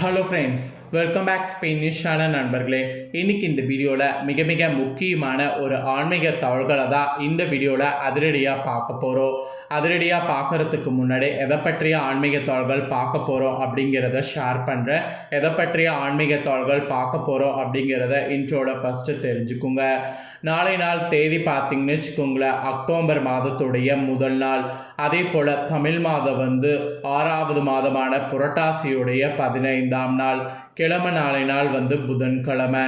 Hello friends welcome back ஸ்பெயினிஷான நண்பர்களே. இன்றைக்கி இந்த வீடியோவில் மிக மிக முக்கியமான ஒரு ஆன்மீக தகவல்களை தான் இந்த வீடியோவில் அதிரடியாக பார்க்க போகிறோம் அதிரடியாக பார்க்கறதுக்கு முன்னாடி எதை பற்றிய ஆன்மீக தாள்கள் பார்க்க போகிறோம் அப்படிங்கிறத ஷேர் பண்ணுறேன் எதை பற்றிய ஆன்மீக தாள்கள் பார்க்க போகிறோம் அப்படிங்கிறத இன்ட்ரோட ஃபஸ்ட்டு தெரிஞ்சுக்குங்க. நாளை நாள் தேதி பார்த்தீங்கன்னு வச்சுக்கோங்களேன் அக்டோபர் மாதத்துடைய முதல் நாள். அதே போல் தமிழ் மாதம் வந்து ஆறாவது மாதமான புரட்டாசியுடைய பதினைந்தாம் நாள். கிழமை நாளை நாள் வந்து புதன்கிழமை.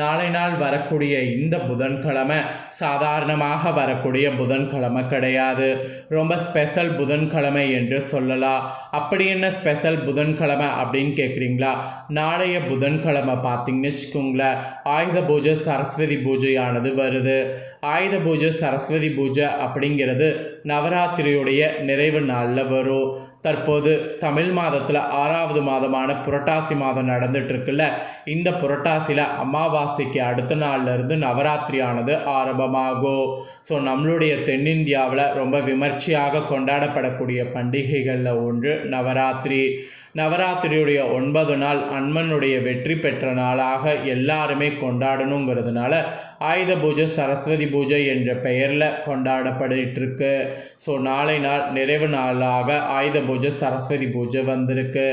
நாளை நாள் வரக்கூடிய இந்த புதன்கிழமை சாதாரணமாக வரக்கூடிய புதன்கிழமை கிடையாது. ரொம்ப ரொம்ப ஸ்பெஷல் புதன்கிழமை என்று சொல்லலாம் அப்படி என்ன ஸ்பெஷல் புதன்கிழமை அப்படின்னு கேட்குறீங்களா நாளைய புதன்கிழமை பார்த்தீங்கன்னு வச்சுக்கோங்களேன். ஆயுத பூஜை சரஸ்வதி பூஜையானது வருது. ஆயுத பூஜை சரஸ்வதி பூஜை அப்படிங்கிறது நவராத்திரியுடைய நிறைவு நாளில் வரும். தற்போது தமிழ் மாதத்தில் ஆறாவது மாதமான புரட்டாசி மாதம் நடந்துட்டுருக்குல்ல. இந்த புரட்டாசியில் அமாவாசைக்கு அடுத்த நாள்ல இருந்து நவராத்திரியானது ஆரம்பமாகும் ஸோ நம்மளுடைய தென்னிந்தியாவில் ரொம்ப விமர்சையாக கொண்டாடப்படக்கூடிய பண்டிகைகளில் ஒன்று நவராத்திரி. நவராத்திரியுடைய ஒன்பது நாள் அன்மனுடைய வெற்றி பெற்ற நாளாக எல்லாருமே கொண்டாடணுங்கிறதுனால ஆயுத பூஜை சரஸ்வதி பூஜை என்ற பெயரில் கொண்டாடப்பட்டுருக்கு. ஸோ நாளை நாள் நிறைவு நாளாக ஆயுத பூஜை சரஸ்வதி பூஜை வந்திருக்கு.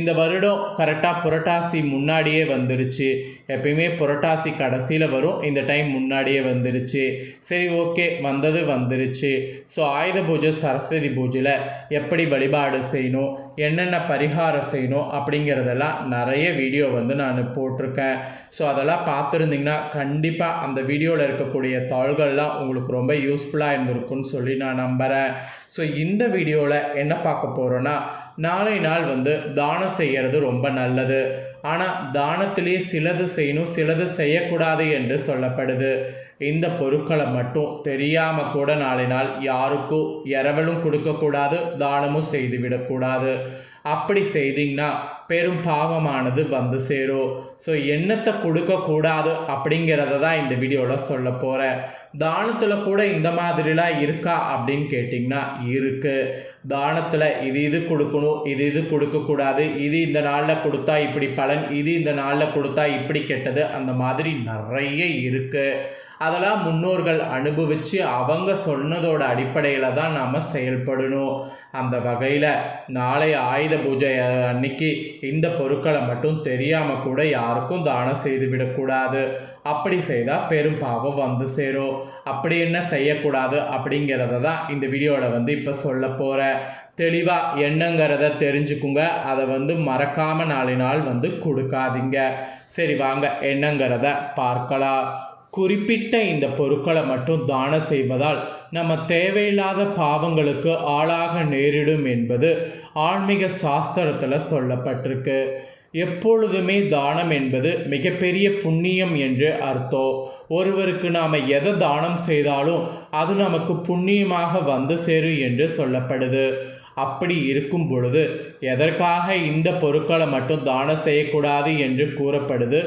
இந்த வருடம் கரெக்டாக புரட்டாசி முன்னாடியே வந்துருச்சு. எப்பயுமே புரட்டாசி கடைசியில் வரும். இந்த டைம் முன்னாடியே வந்துருச்சு. சரி ஓகே வந்தது வந்துருச்சு. ஸோ ஆயுத பூஜை சரஸ்வதி பூஜையில் எப்படி வழிபாடு செய்யணும் என்னென்ன பரிகாரம் செய்யணும் அப்படிங்கிறதெல்லாம் நிறைய வீடியோ வந்து நான் போட்டிருக்கேன். ஸோ அதெல்லாம் பார்த்துருந்தீங்கன்னா கண்டிப்பாக அந்த வீடியோவில் இருக்கக்கூடிய தாள்கள்லாம் உங்களுக்கு ரொம்ப யூஸ்ஃபுல்லாக இருந்திருக்குன்னு சொல்லி நான் நம்புகிறேன் ஸோ இந்த வீடியோவில் என்ன பார்க்க போகிறோன்னா நாளை நாள் வந்து தானம் செய்கிறது ரொம்ப நல்லது. ஆனால் தானத்திலே சிலது செய்யணும் சிலது செய்யக்கூடாது என்று சொல்லப்படுது. இந்த பொருட்களை மட்டும் தெரியாமல் கூட நாளை நாள் யாருக்கும் இரவலும் கொடுக்கக்கூடாது தானமும் செய்து விடக்கூடாது. அப்படி செய்தீங்கன்னா பெரும் பாவமானது வந்து சேரும் ஸோ எண்ணத்தை கொடுக்கக்கூடாது அப்படிங்கிறத தான் இந்த வீடியோவில் சொல்ல போகிறேன் தானத்தில் கூட இந்த மாதிரிலாம் இருக்கா அப்படின்னு கேட்டிங்கன்னா இருக்குது தானத்தில் இது இது கொடுக்கணும் இது இது கொடுக்கக்கூடாது இது இந்த நாளில் கொடுத்தா இப்படி பலன் இது இந்த நாளில் கொடுத்தா இப்படி கெட்டது அந்த மாதிரி நிறைய இருக்குது அதெல்லாம் முன்னோர்கள் அனுபவித்து அவங்க சொன்னதோட அடிப்படையில் தான் நாம் செயல்படணும். அந்த வகையில் நாளை ஆயுத பூஜை அன்னைக்கு இந்த பொருட்களை மட்டும் தெரியாமல் கூட யாருக்கும் தானம் செய்து விடக்கூடாது. அப்படி செய்தால் பெரும் பாவம் வந்து சேரும். அப்படி என்ன செய்யக்கூடாது அப்படிங்கிறத தான் இந்த வீடியோவில் வந்து இப்போ சொல்ல போகிறேன் தெளிவாக என்னங்கிறத தெரிஞ்சுக்குங்க. அதை வந்து மறக்காமல் நாளினால் நாள் வந்து கொடுக்காதீங்க. சரி வாங்க. என்னங்கிறத பார்க்கலாம். குறிப்பிட்ட இந்த பொருட்களை மட்டும் தானம் செய்வதால் நம்ம தேவையில்லாத பாவங்களுக்கு ஆளாக நேரிடும் என்பது ஆன்மீக சாஸ்திரத்தில் சொல்லப்பட்டிருக்கு. எப்பொழுதுமே தானம் என்பது மிகப்பெரிய புண்ணியம் என்று அர்த்தம். ஒருவருக்கு நாம் எதை தானம் செய்தாலும் அது நமக்கு புண்ணியமாக வந்து சேரும் என்று சொல்லப்படுது. அப்படி இருக்கும் பொழுது எதற்காக இந்த பொருட்களை மட்டும் தானம் செய்யக்கூடாது என்று கூறப்படுது?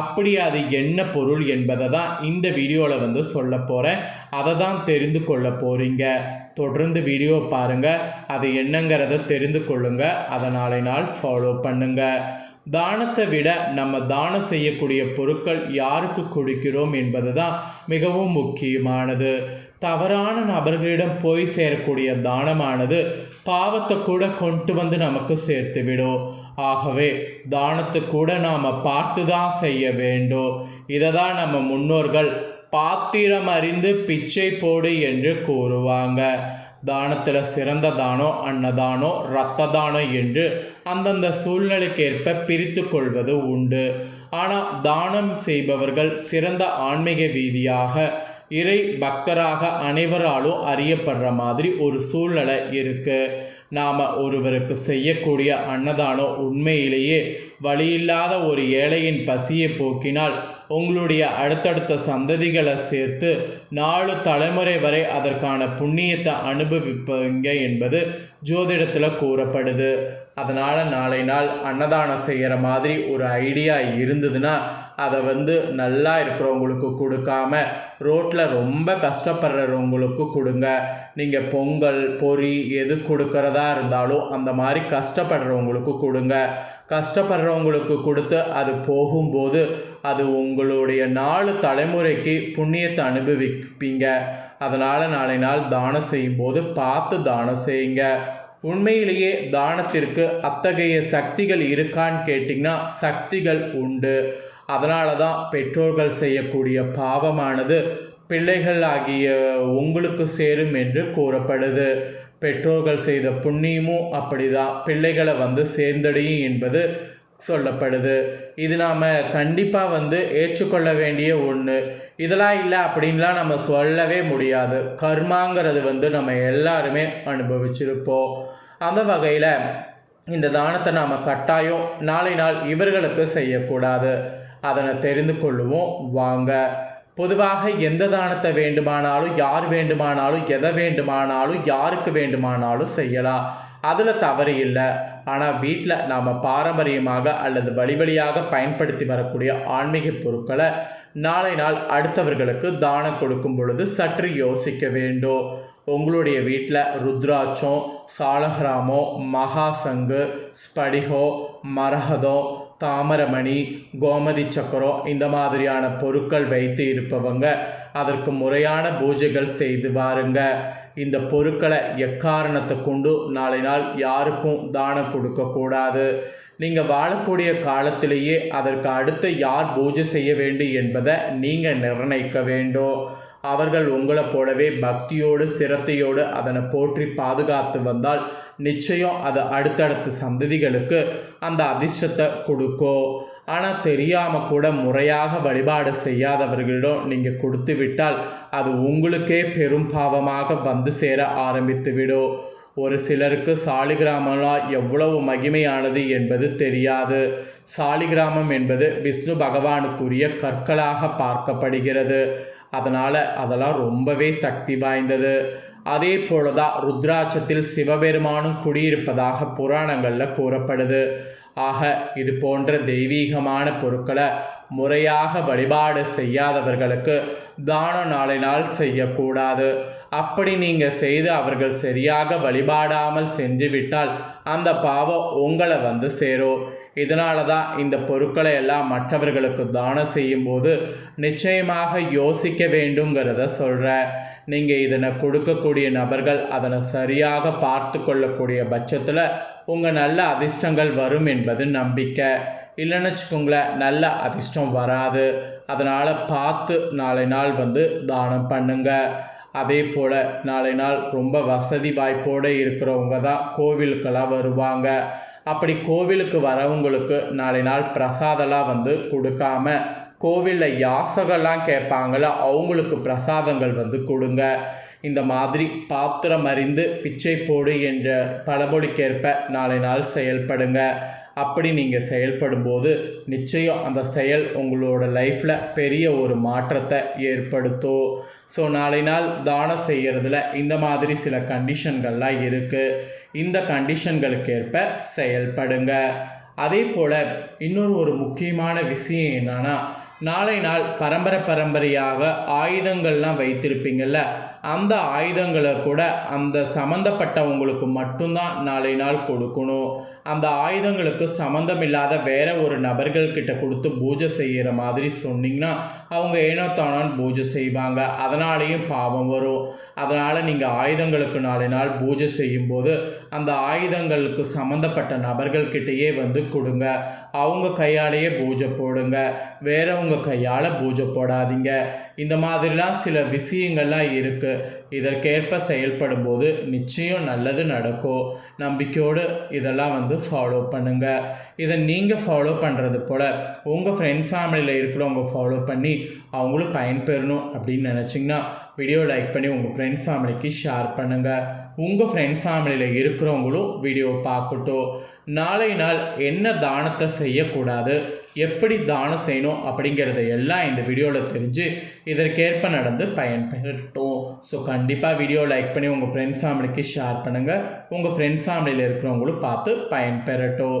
அப்படி அது என்ன பொருள் என்பதை தான் இந்த வீடியோவில் வந்து சொல்ல போகிறேன் அதை தான் தெரிந்து கொள்ள போகிறீங்க தொடர்ந்து வீடியோ பாருங்கள் அது என்னங்கிறத தெரிந்து கொள்ளுங்கள் அதை நாளை நாள் ஃபாலோ பண்ணுங்கள் தானத்தை விட நம்ம தானம் செய்யக்கூடிய பொருட்கள் யாருக்கு கொடுக்கிறோம் என்பது தான் மிகவும் முக்கியமானது. தவறான நபர்களிடம் போய் சேரக்கூடிய தானமானது பாவத்தை கூட கொண்டு வந்து நமக்கு சேர்த்துவிடும் ஆகவே தானத்தை கூட நாம் பார்த்து தான் செய்ய வேண்டும். இதை தான் நம்ம முன்னோர்கள் பாத்திரம் அறிந்து பிச்சை போடு என்று கூறுவாங்க. தானத்தில் சிறந்த தானம் அன்னதானோ இரத்த தானம் என்று அந்தந்த சூழ்நிலைக்கேற்ப பிரித்து கொள்வது உண்டு. ஆனால் தானம் செய்பவர்கள் சிறந்த ஆன்மீக ரீதியாக இறை பக்தராக அனைவராலும் அறியப்படுற மாதிரி ஒரு சூழ்நிலை இருக்குது நாம் ஒருவருக்கு செய்யக்கூடிய அன்னதானம் உண்மையிலேயே வழியில்லாத ஒரு ஏழையின் பசியை போக்கினால் உங்களுடைய அடுத்தடுத்த சந்ததிகளை சேர்த்து நாலு தலைமுறை வரை அதற்கான புண்ணியத்தை அனுபவிப்பீங்க என்பது ஜோதிடத்தில் கூறப்படுது. அதனால் நாளை நாள் அன்னதானம் செய்கிற மாதிரி ஒரு ஐடியா இருந்ததுன்னா அதை வந்து நல்லா இருக்கிறவங்களுக்கு கொடுக்காம ரோட்டில் ரொம்ப கஷ்டப்படுறவங்களுக்கு கொடுங்க. நீங்கள் பொங்கல் பொரி எது கொடுக்கறதா இருந்தாலும் அந்த மாதிரி கஷ்டப்படுறவங்களுக்கு கொடுங்க. கஷ்டப்படுறவங்களுக்கு கொடுத்து அது போகும்போது அது உங்களுடைய நாலு தலைமுறைக்கு புண்ணியத்தை அனுபவிப்பீங்க. அதனால் நாளை நாள் தானம் செய்யும்போது பார்த்து தானம் செய்யுங்க. உண்மையிலேயே தானத்திற்கு அத்தகைய சக்திகள் இருக்கான்னு கேட்டிங்கன்னா சக்திகள் உண்டு. அதனால தான் பெற்றோர்கள் செய்யக்கூடிய பாவமானது பிள்ளைகள் ஆகிய உங்களுக்கு சேரும் என்று கூறப்படுது. பெற்றோர்கள் செய்த புண்ணியமும் அப்படிதான். பிள்ளைகளை வந்து சேர்ந்தடையும் என்பது சொல்லப்படுது. இது நாம் கண்டிப்பாக வந்து ஏற்றுக்கொள்ள வேண்டிய ஒன்று இதெல்லாம் இல்லை அப்படின்லாம் நம்ம சொல்லவே முடியாது. கர்மாங்கிறது வந்து நம்ம எல்லாருமே அனுபவிச்சிருப்போம். அந்த வகையில் இந்த தானத்தை நாம் கட்டாயம் நாளை நாள் இவர்களுக்கு செய்யக்கூடாது. அதனை தெரிந்து கொள்ளுவோம். வாங்க. பொதுவாக எந்த தானத்தை வேண்டுமானாலும் யார் வேண்டுமானாலும் எதை வேண்டுமானாலும் யாருக்கு வேண்டுமானாலும் செய்யலாம். அதில் தவறு இல்லை. ஆனால் வீட்டில் நாம் பாரம்பரியமாக அல்லது வழி வழியாக பயன்படுத்தி வரக்கூடிய ஆன்மீக பொருட்களை நாளை நாள் அடுத்தவர்களுக்கு தானம் கொடுக்கும் பொழுது சற்று யோசிக்க வேண்டும். உங்களுடைய வீட்டில் ருத்ராட்சம் சாலகிராமோ மகாசங்கு ஸ்படிகோ மரகதம் தாமரமணி கோமதி சக்கரம் இந்த மாதிரியான பொருட்கள் வைத்து இருப்பவங்க அதற்கு முறையான பூஜைகள் செய்து வாருங்க. இந்த பொருட்களை எக்காரணத்தை கொண்டு நாளை நாள் யாருக்கும் தானம் கொடுக்கக்கூடாது நீங்கள் வாழக்கூடிய காலத்திலேயே அதற்கு அடுத்து யார் பூஜை செய்ய வேண்டும் என்பதை நீங்கள் நிர்ணயிக்க வேண்டும். அவர்கள் உங்களைப் போலவே பக்தியோடு சிரத்தையோடு அதனை போற்றி பாதுகாத்து வந்தால் நிச்சயம் அது அடுத்தடுத்த சந்ததிகளுக்கு அந்த அதிர்ஷ்டத்தை கொடுக்கும். ஆனால் தெரியாமல் கூட முறையாக வழிபாடு செய்யாதவர்களிடம் நீங்கள் கொடுத்து விட்டால் அது உங்களுக்கே பெரும் பாவமாக வந்து சேர ஆரம்பித்துவிடும் ஒரு சிலருக்கு சாலிகிராமம்லாம் எவ்வளவு மகிமையானது என்பது தெரியாது. சாலிகிராமம் என்பது விஷ்ணு பகவானுக்குரிய கற்களாக பார்க்கப்படுகிறது. அதனால் அதெல்லாம் ரொம்பவே சக்தி வாய்ந்தது. அதே போல தான் ருத்ராட்சத்தில் சிவபெருமானும் குடியிருப்பதாக புராணங்களில் கூறப்படுது. ஆக இது போன்ற தெய்வீகமான பொருட்களை முறையாக வழிபாடு செய்யாதவர்களுக்கு தானம் நாளை நாள் செய்யக்கூடாது. அப்படி நீங்கள் செய்து அவர்கள் சரியாக வழிபாடாமல் சென்று விட்டால் அந்த பாவம் உங்களை வந்து சேரும். இதனால தான் இந்த பொருட்களை எல்லாம் மற்றவர்களுக்கு தானம் செய்யும்போது நிச்சயமாக யோசிக்க வேண்டுங்கிறத சொல்கிறேன் நீங்கள் இதனை கொடுக்கக்கூடிய நபர்கள் அதனை சரியாக பார்த்து கொள்ளக்கூடிய பட்சத்தில் உங்கள் நல்ல அதிர்ஷ்டங்கள் வரும் என்பது நம்பிக்கை. இல்லைன்னு வச்சுக்கோங்களேன் நல்ல அதிர்ஷ்டம் வராது. அதனால் பார்த்து நாளை நாள் வந்து தானம் பண்ணுங்க. அதே போல் நாளை நாள் ரொம்ப வசதி வாய்ப்போடு இருக்கிறவங்க தான் கோவிலுக்கெல்லாம் வருவாங்க. அப்படி கோவிலுக்கு வரவங்களுக்கு நாளை நாள் பிரசாதெல்லாம் வந்து கொடுக்காம கோவிலில் யாசகெல்லாம் கேட்பாங்களோ அவங்களுக்கு பிரசாதங்கள் வந்து கொடுங்க. இந்த மாதிரி பாத்திரம் அறிந்து பிச்சை போடு என்ற பழமொழிக்கேற்ப நாளை நாள் செயல்படுங்க. அப்படி நீங்கள் செயல்படும்போது நிச்சயம் அந்த செயல் உங்களோட லைஃப்பில் பெரிய ஒரு மாற்றத்தை ஏற்படுத்தும். ஸோ நாளை நாள் தானம் செய்கிறதுல இந்த மாதிரி சில கண்டிஷன்கள்லாம் இருக்குது இந்த கண்டிஷன்களுக்கு ஏற்ப செயல்படுங்க. அதே போல் இன்னொரு ஒரு முக்கியமான விஷயம் என்னன்னா நாளை நாள் பரம்பரை பரம்பரையாக ஆயுதங்கள்லாம் வைத்திருப்பீங்கள்ல அந்த ஆயுதங்களை கூட அந்த சம்மந்தப்பட்டவங்களுக்கு மட்டும்தான் நாளை நாள் கொடுக்கணும். அந்த ஆயுதங்களுக்கு சம்மந்தமில்லாத வேற ஒரு நபர்கள்கிட்ட கொடுத்து பூஜை செய்கிற மாதிரி சொன்னீங்கன்னா அவங்க ஏனோ தானோன்னு பூஜை செய்வாங்க. அதனாலேயும் பாவம் வரும். அதனால் நீங்கள் ஆயுதங்களுக்கு நாலு நாள் பூஜை செய்யும்போது அந்த ஆயுதங்களுக்கு சம்மந்தப்பட்ட நபர்கள்கிட்டயே வந்து கொடுங்க. அவங்க கையாலேயே பூஜை போடுங்க. வேறவங்க கையால் பூஜை போடாதீங்க. இந்த மாதிரிலாம் சில விஷயங்கள்லாம் இருக்குது இதற்கேற்ப செயல்படும் போது நிச்சயம் நல்லது நடக்கும். நம்பிக்கையோடு இதெல்லாம் வந்து ஃபாலோ பண்ணுங்கள் இதை நீங்கள் ஃபாலோ பண்ணுறது போல் உங்கள் ஃப்ரெண்ட்ஸ் ஃபேமிலியில் இருக்கிறவங்க ஃபாலோ பண்ணி அவங்களும் பயன்பெறணும் அப்படின்னு நினச்சிங்கன்னா வீடியோ லைக் பண்ணி உங்கள் ஃப்ரெண்ட்ஸ் ஃபேமிலிக்கு ஷேர் பண்ணுங்கள் உங்கள் ஃப்ரெண்ட்ஸ் ஃபேமிலியில் இருக்கிறவங்களும் வீடியோ பார்க்கட்டும். நாளை நாள் என்ன தானத்தை செய்யக்கூடாது? எப்படி தானம் செய்யணும் அப்படிங்கிறத எல்லாம் இந்த வீடியோவில் தெரிஞ்சு இதற்கேற்ப நடந்து பயன்பெறட்டும் ஸோ கண்டிப்பாக வீடியோ லைக் பண்ணி உங்கள் ஃப்ரெண்ட்ஸ் ஃபேமிலிக்கு ஷேர் பண்ணுங்கள் உங்கள் ஃப்ரெண்ட்ஸ் ஃபேமிலியில் இருக்கிறவங்களும் பார்த்து பயன்பெறட்டும்